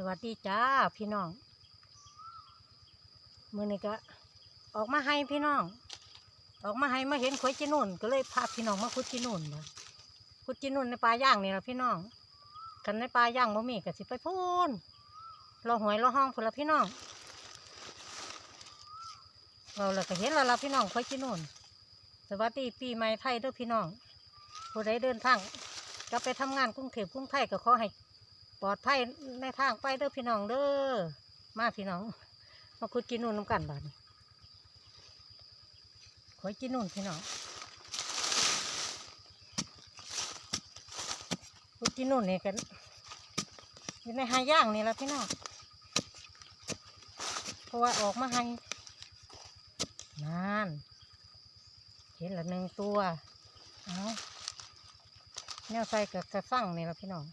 สวัสดีจ้าพี่น้องมือนี้ก็ออกมาให้พี่น้อง ออกมาให้มาเห็นขวยจีนุ่นก็เลยพาพี่น้องมาขุดจีนุ่นนะขุดจีนุ่นในป่าย่างนี่ละพี่น้องกันในป่าย่างบ่มีก็สิไปพูนเรอหวยเรอห้องพุ่นละพี่น้องเราเลยก็เห็นแล้วละพี่น้องขวยจีนุ่นสวัสดีปีใหม่ไทยเด้อพี่น้องผู้ใดเดินทางกลับไปทำงานกรุงเทพกรุงไทยก็ขอให้ ปลอดภัยในทางไปเด้อพี่น้องเด้อมาพี่น้อง มาคุดกินนู่นน้ำกันบ้านนี้ขอยกินนู่นพี่น้องคุดกินนู่นนี่กันอยู่ในหาย่างนี่แหละพี่น้องเพราะว่าออกมาให้นานเห็นละหนึ่งตัว เอาแนวใส่กับกระสั่งนี่แหละพี่น้อง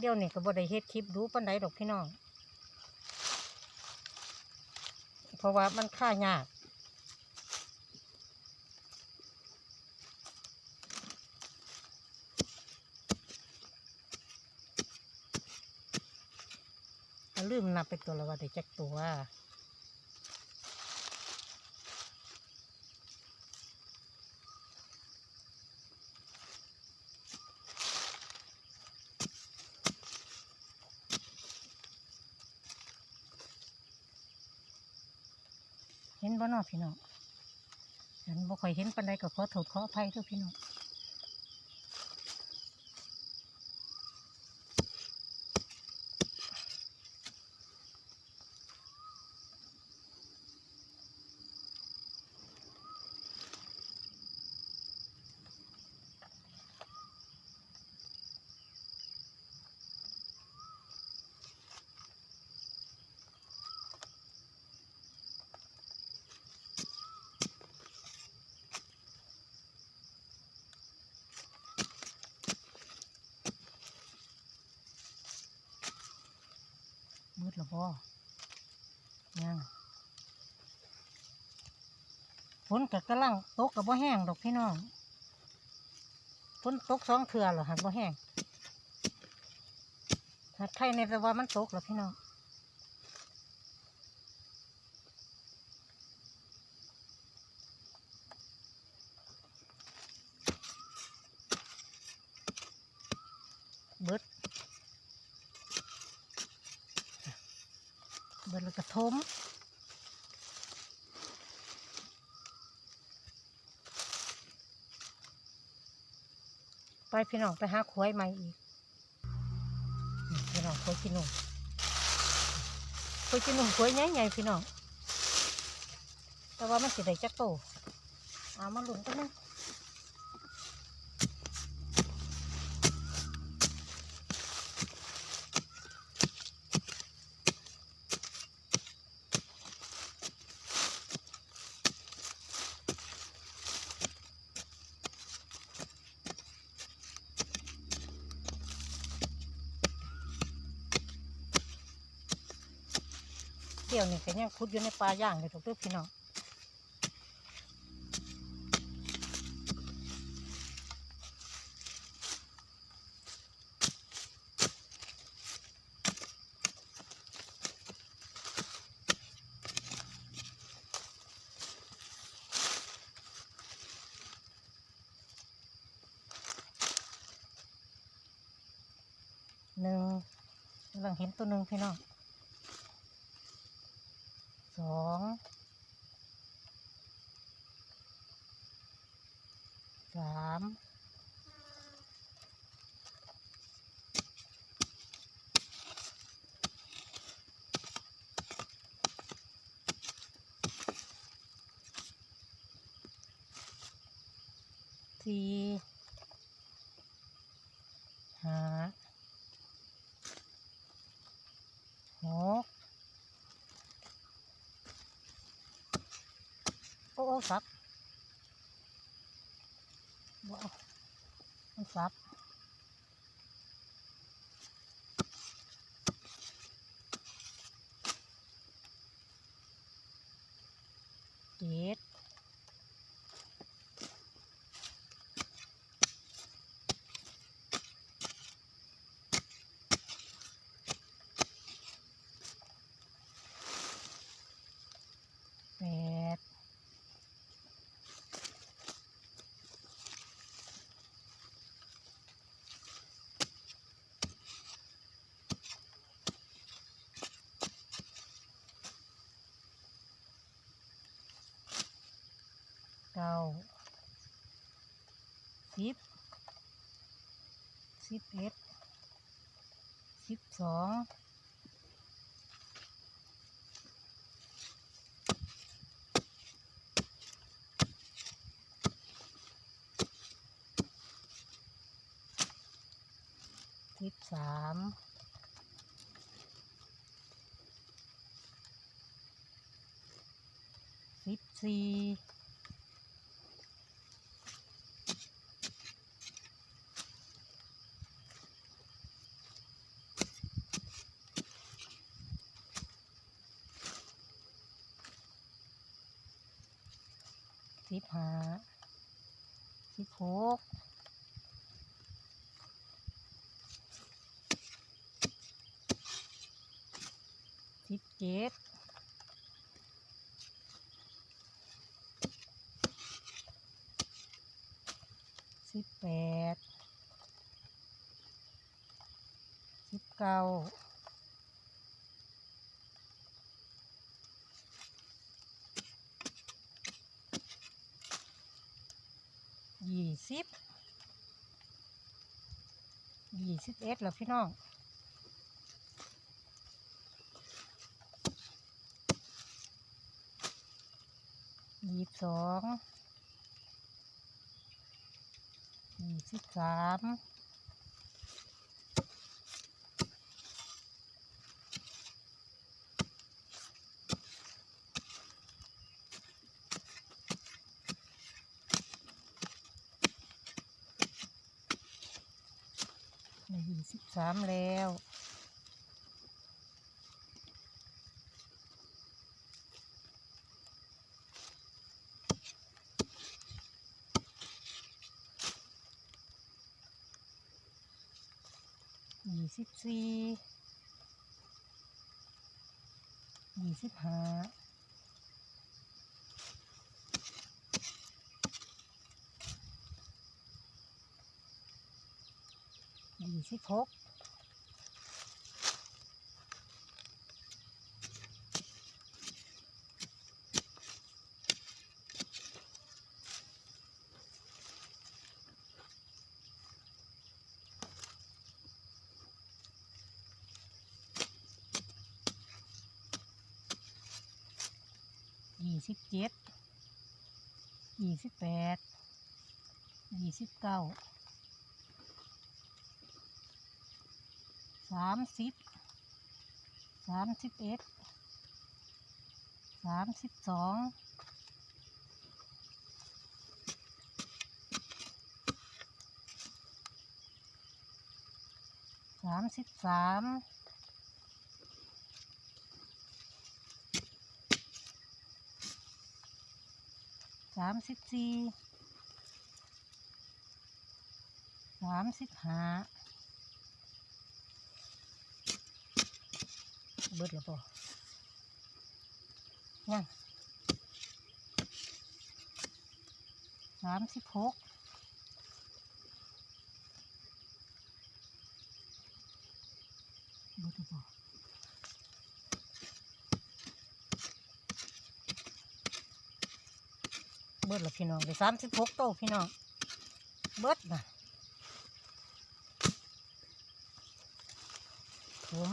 เดี๋ยวนี้ก็บ่ได้เฮ็ดคลิปดูปันไดดอกพี่น้อง เพราะว่ามันค่ายากลืมนับไปตัวละว่าแต่จักตัว บ่เนอพี่น้องฉันบ่ค่อยเห็นปันใดก็ขอโทษขออภัยทุกพี่น้อง บ่ยังฝนกับกระลังตกกับบ่แห้งดอกพี่น้องฝนตกสองเถื่อเหรอหันบ่แห้งหัดไทยในแต่ว่ามันตกเหรอพี่น้อง เบิด เบิ ดแล้วก็ทมไปพี่น้องไปหาขวยใหม่อีกพี่น้องขวยกินนมขวยกินนมขวยใหญ่ใหญ่ๆพี่น้องแต่ว่ามันสิได้จักโตเอามาหลุนกันนึง นี้ก็ยังคุดอยู่ในป่าย่างเลยถูกด้วยพี่น้องหนึ่งกำลังเห็นตัวหนึ่งพี่น้อง สองสาม สี่ห้าหกโอ้โอ้สับบ่เอามันสับเจ็ดแปด เก้าสิบสิบเอ็ดสิบสองสิบสามสิบสี่ ห้าสิบหกสิบเจ็ดสิบแปดสิบเก้ายี่ สิบยี่สิบเอ็ดแล้วพี่น้องยี่สิบสองยี่สิบสามยี่ สิบสามแล้วยี่สิบสี่ยี่สิบห้า ยี่สิบหกยี่สิบเจ็ดยี่สิบแปดยี่สิบเก้าามสิบสามสิบเอ็ดสามสิบสองสามสิบสามสามสิบสี่สามสิบห้า เบิดแล้วป่ยังสามสิบหกเบิดแล้วป่เบิดแล้วพี่น้องได้สามสิบหกโตวพี่น้อง เบิดนะถุง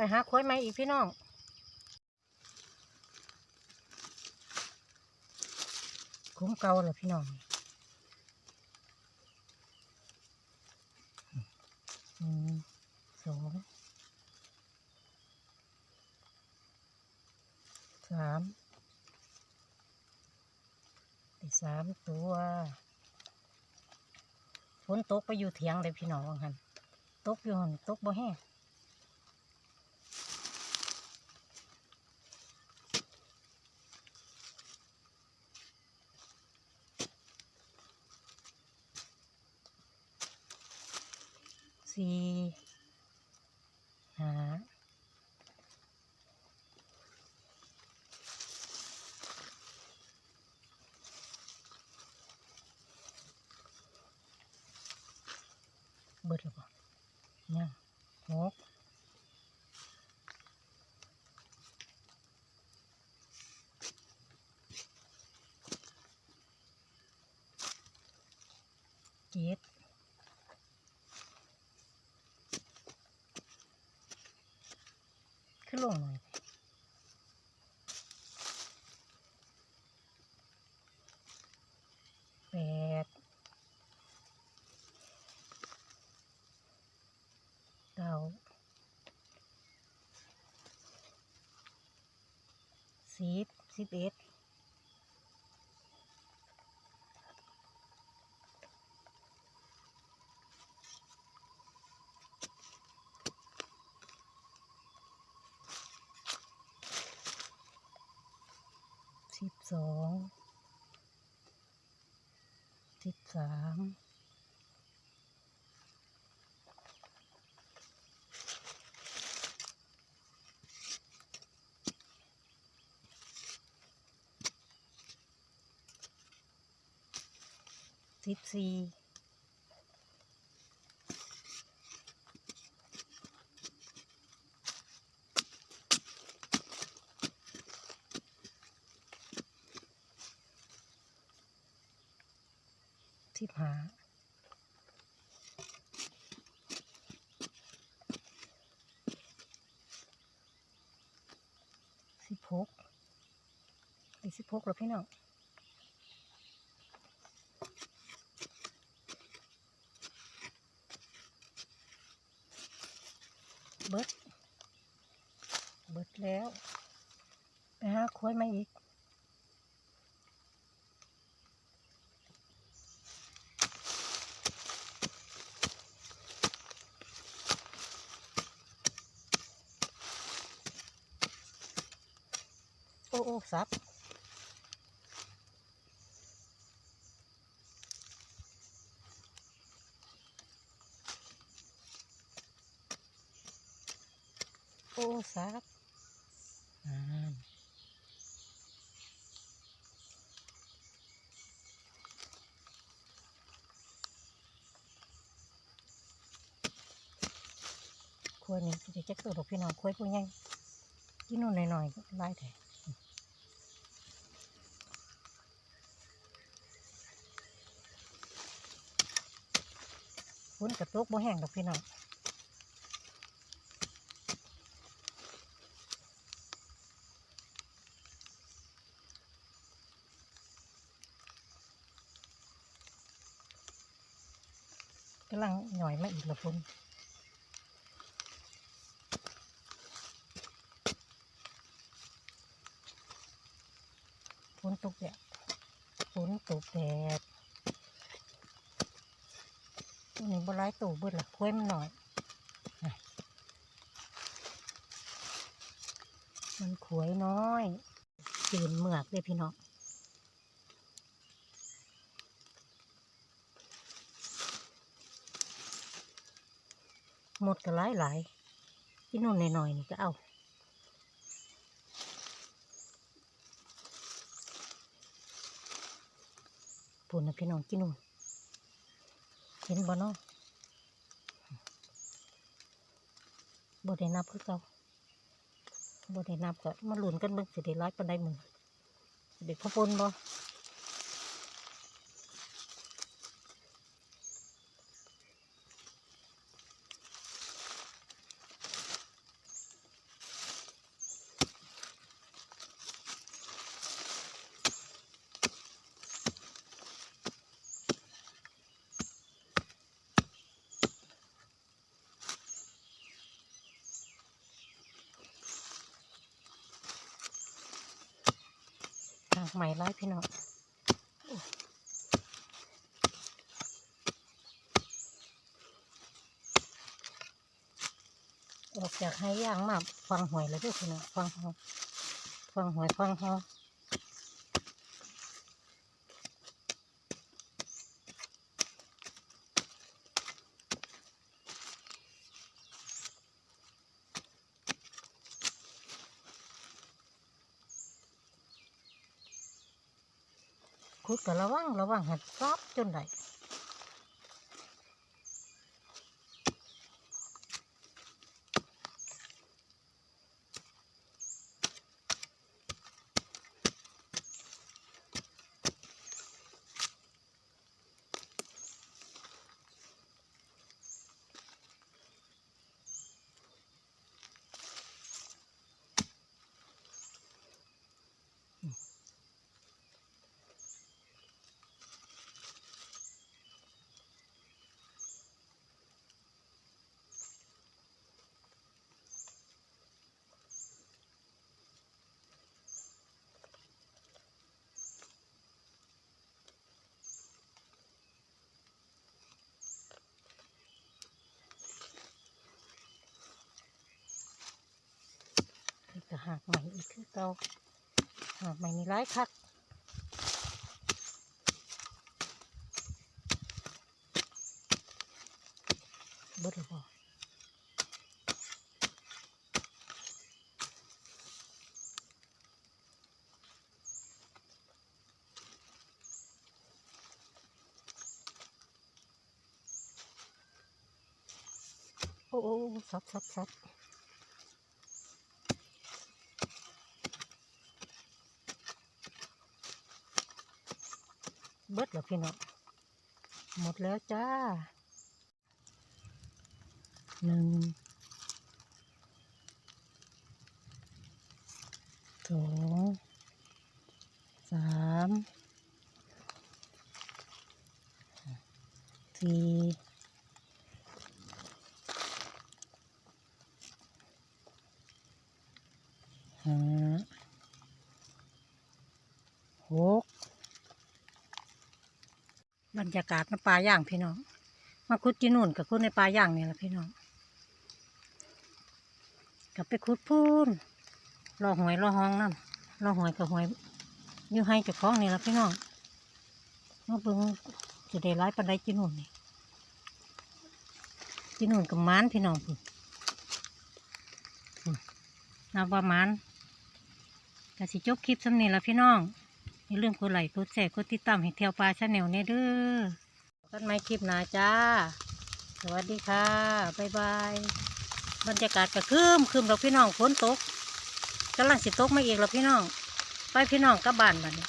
ไปหาค้อยไมอีกพี่น้องคุ้มเก่าเหรอพี่น้องหนึ่งสองสามอีสามตัวฝนตกไปอยู่เถียงเลยพี่น้องหันตกอยู่หันตกบ่แห้ง สี่ห้าเบิดแล้วบ่ยังหกเจ็ดขึ้นลงหน่อยแปดเก้า สิบเอ็ดสิบสองสิบสาม สี่สิบห้าสิบหกอีกสิบหกแล้วพี่น้อง เบิด เบิดแล้ว ไปหาค้อยมาอีก โอ้โอ้สับโอ้สับอ่าควรนี่สิได้จักตัวดอกพี่น้องควายผู้ใหญ่กินนู่นหน่อยๆก็ไล่แท้ ฝนกระตกบ่แห้งดอกพี่น้องกำลังหน่อยมาอีกละฝนฝนตกแดดฝนตกแดด ตัวนี้บหลายตัวเบิดละคุ้ยมันหน่อย มันขวยน้อยจืนเหมือกเลยพี่น้องหมดก็หลายหลายที่นู่นหน่อยๆนี่ก็เอาพูนนะพี่น้องกินนู่น เห็นบ่เนาะบ่ได้นับคือเก่าบ่ได้นับก็มาลุ้นกันเบิ่งสิได้ร้ายปานใดมื้อสิได้พอปนบ่ากใหม่ร้ายพี่น้องออกจากให้ย่างมาฟังหวยเลยด้วยพี่น้องฟังหอยฟังหวยฟังหอ คุดก็ระวังระวังหัดซับจนได้ นี่ก็ หากใหม่อีกคือเก่าหากใหม่มีร้ายคักบดหรือเปล่าโอ้ซับซับซับ เบิดแล้ว พี่น้องหมดแล้วจ้าหนึ่งสองสามสี่ห้าหก บ รยากาศในป่าย่างพี่น้อง มาคุดจีนุ่นกับคุดในป่าย่างนี่แหละพี่น้องกลับไปคุดพูนรอหวยรอห้องน้ำรอหวยกับหวยอยู่ให้เจ้าของนี่แหละพี่น้องมาเบิ่งจะได้ร้ายปันไดจีนุ่นนี่จีนุ่นกับม้านพี่น้องพุ่นนับว่าม้านกสิจบคลิปสำเนีละพี่น้อง อย่าลืมกดไลค์กดแชร์กดติดตามให้เที่ยวปลาชาแนลเนี่ยเด้อกันไหม่คลิปหนาจ้า สวัสดีค่ะ บ๊ายบาย บรรยากาศกระคืมคืมเราพี่น้องฝนตกกำลังสิตกมาอีกเราพี่น้อง ไปพี่น้องกลับบ้านบัดนี้